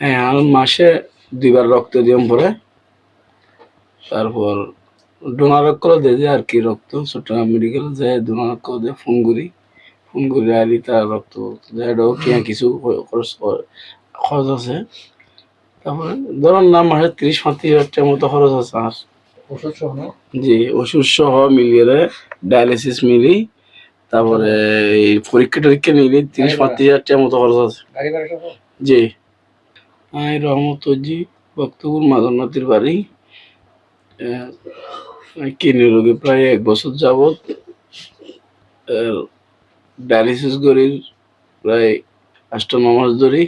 হ্যাঁ আমি মাসে দুইবার রক্ত দিয়ম পরে তারপর ডোনার করে দিয়ে আর কি রক্ত চট্টগ্রাম মেডিকেল যায় ডোনার করে দিয়ে ফোন করি। ফোন করি আলি তার রক্ত এটাও কিনা কিছু খরচ খরচ আছে। তারপরে ধরুন না মাসে ত্রিশ পঁয়ত্রিশ হাজার টাকার মতো খরচ আছে আর ওষুধ সহ জি ওষুধ সহ মিলিয়ে ডায়ালিসিস মিলি তারপরে এই পরীক্ষা টরীক্ষা মিলি তিরিশ পঁয়ত্রিশ হাজার টাকার মতো খরচ আছে। জি। আমি রহমত জি বক্তপুর মাদনাতির বাড়ি কিডনি রোগী প্রায় এক বছর যাবৎ ডায়ালিসিস করি প্রায় আষ্ট ন মাস ধরে।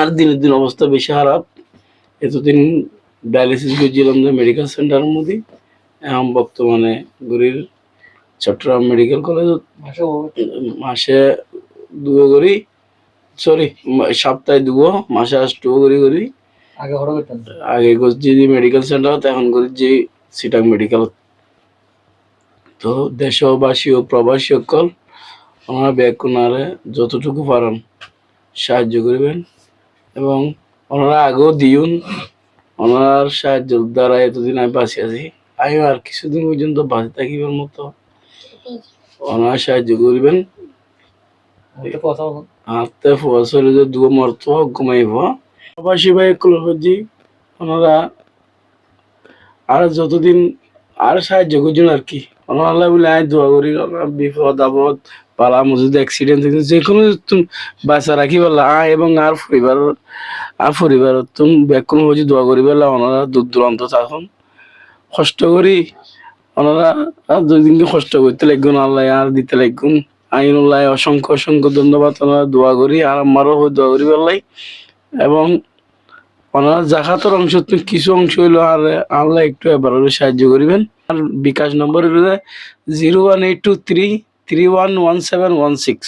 আর দিনের দিন অবস্থা বেশি খারাপ। এতদিন ডায়ালিসিস করছিলাম যে মেডিকেল সেন্টারের মধ্যে। এখন বর্তমানে গরির চট্টগ্রাম মেডিকেল কলেজ মাসে দুয়ো করি। সরি সপ্তাহে দুয়ো মাসে আষ্টু করি করি। আগে হরো করতেন আগে করছি যে মেডিকেল সেন্টার এখন করি যে সিটাং মেডিকেল তো দেশবাসী ও প্রবাসী সকল ওনারা ব্যাকুনারে যতটুকু পারেন সাহায্য করবেন। এবং ওনারা আগেও দিউন ওনার সাহায্যের দ্বারা এতদিন আমি বাঁচি আছি। আমি আর কিছুদিন পর্যন্ত বাঁচে থাকিবার মতো। ওনারা সাহায্য করবেন। হাতে ফসল দুয়ো মর্ত ঘুমাইব প্রবাসী ভাই ওনারা আর যতদিন আর সাহায্য করছেন আর কি ওনারা বলে আয় দোয়া করি বিপদ আপদ পালা মজুদ অ্যাক্সিডেন্ট যে কোনো বাঁচা রাখি বললা আয় এবং আর পরিবার আর পরিবার তুমি ব্যাকুল হচ্ছে দোয়া করি বললা ওনারা দূর দূরান্ত থাকুন কষ্ট করি ওনারা আর দুই দিনকে কষ্ট করতে লাগবেন আল্লাহ আর দিতে লাগবেন আইনুল্লাহ, অসংখ্য অসংখ্য ধন্যবাদ ওনারা দোয়া করি, আর আমারও দোয়া করি বললাই এবং ওনারা জাকাতের অংশ কিছু অংশ হইল, আর আল্লাহ একটু এবার সাহায্য করিবেন। আর bKash number zero one eight two three three one one seven one six.